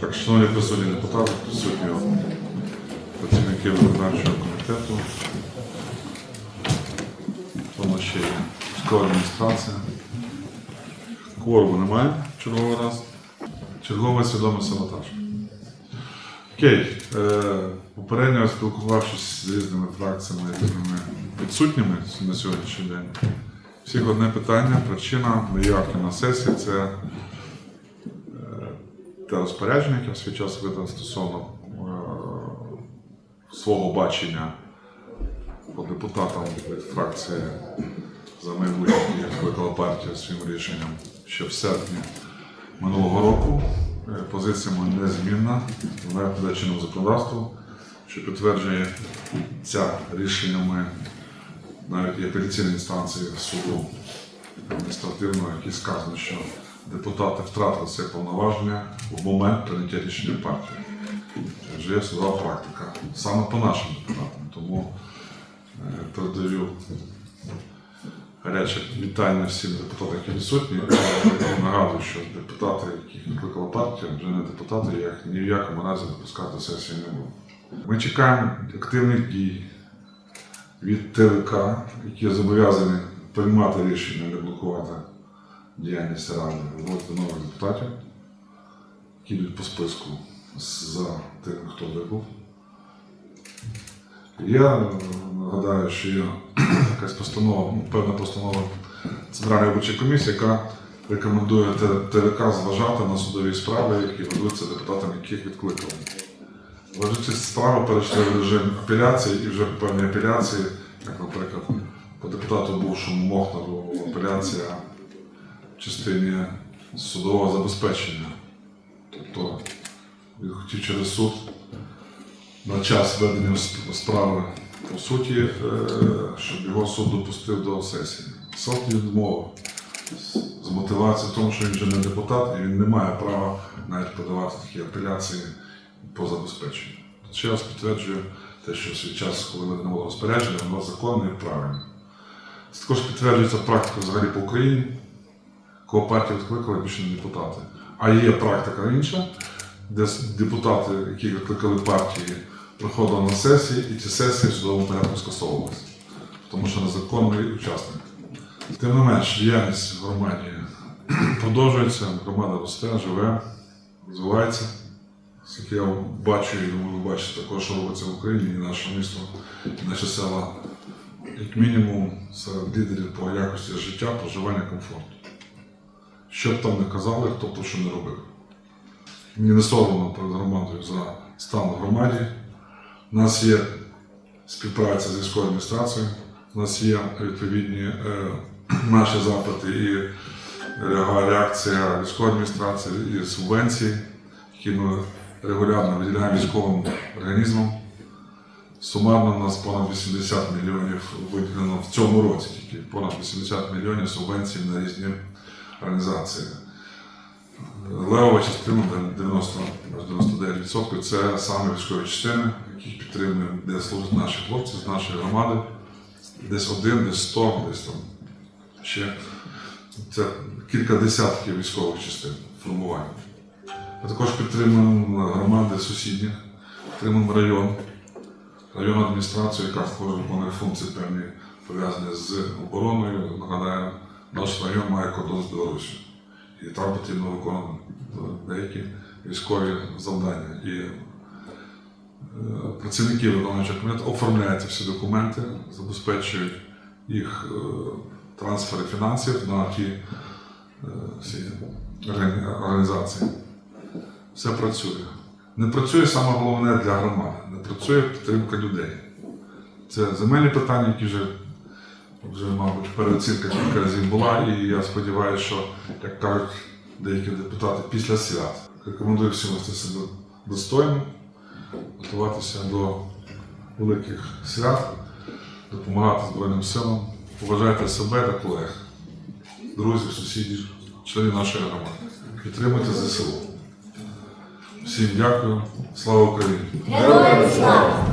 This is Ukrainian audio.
Так, шановні присутні депутати, присутні працівники виконавчого комітету. У нас ще є військова адміністрація. Кворуму немає черговий раз. Черговий свідомий саботаж. Окей, е, попередньо спілкувавшись з різними фракціями різними підсутніми на сьогоднішній день. Всіх одне питання, причина неявки на сесії це те розпорядження, яке в свій час видав стосовно е, свого бачення по депутатам фракції за майбутнє, як виклала партія своїм рішенням ще в серпні минулого року. Е, Позиція моя незмінна, вона чинному законодавству, що підтверджує ця рішеннями навіть і апеляційної інстанції суду адміністративного, які сказано, що депутати втратили це повноваження в момент прийняття рішення партії. Вже є судова практика. Саме по нашим депутатам. Тому е, передаю гаряче вітання всім депутатам, які відсутні. Я нагадую, що депутати, яких викликала партія, вже не депутати, я ні в якому разі допускати до сесії не буду. Ми чекаємо активних дій від ТВК, які зобов'язані приймати рішення, не блокувати діяльність ради, вводити нових депутатів, які йдуть по списку за тим, хто вибув. Я нагадаю, що є якась постанова, певна постанова Центральної виборчої комісії, яка рекомендує ТВК зважати на судові справи, які ведуться депутатами, яких відкликали. Вважаючи справи перейшли в режим апеляції і вже певні апеляції, як, наприклад, по депутату бувшому Мохнару апеляція частині судового забезпечення. Тобто він хотів через суд на час ведення справи, по суті, е, щоб його суд допустив до сесії. Суд відмовив з- мотивацією тому, що він вже не депутат і він не має права навіть подавати такі апеляції по забезпеченню. Ще раз підтверджую те, що в свій час, коли видано було розпорядження, воно законне і правильне. Також підтверджується практика взагалі по Україні, кого партія відкликала більше не депутати. А є практика інша, де депутати, які відкликали партії, приходили на сесії, і ці сесії в судовому порядку скасовувалися, тому що незаконний учасник. Тим не менш, діяльність в громаді продовжується, громада росте, живе, розвивається. Скільки я бачу і думаю, ви бачите також, що робиться в Україні, і наше місто, і наші села, як мінімум, серед лідерів по якості життя, проживання, комфорту. Що б там не казали, хто б то що не робив. Мені не соромно перед громадою за стан в громаді. У нас є співпраця з військовою адміністрацією, у нас є відповідні е, наші запити і реакція військової адміністрації, і субвенції, які ми регулярно виділяємо військовим організмам. Сумарно у нас понад 80 мільйонів виділено в цьому році, тільки понад 80 мільйонів субвенцій на різні організації. Левова частина 90-99% це саме військові частини, яких підтримуємо, де служать наші хлопці з нашої громади. Десь один, десь 100, десь там ще це кілька десятків військових частин формування. Ми також підтримуємо громади сусідні, підтримуємо район, районну адміністрацію, яка виконує функції певні пов'язані з обороною. Нагадаю, наш район має кордон з Білорусі. І там потрібно виконувати деякі військові завдання. І е, працівники виконавчого комітету оформляють всі документи, забезпечують їх е, трансфери фінансів на ті е, всі організації. Все працює. Не працює саме головне для громади, не працює підтримка людей. Це земельні питання, які вже, вже мабуть, переоцінка кілька разів була, і я сподіваюся, що, як кажуть деякі депутати, після свят. Рекомендую всім вести себе достойно, готуватися до великих свят, допомагати Збройним силам, поважайте себе та колег, друзів, сусідів, членів нашої громади. Підтримуйте ЗСУ. Всім дякую. Слава Україні! Героям слава!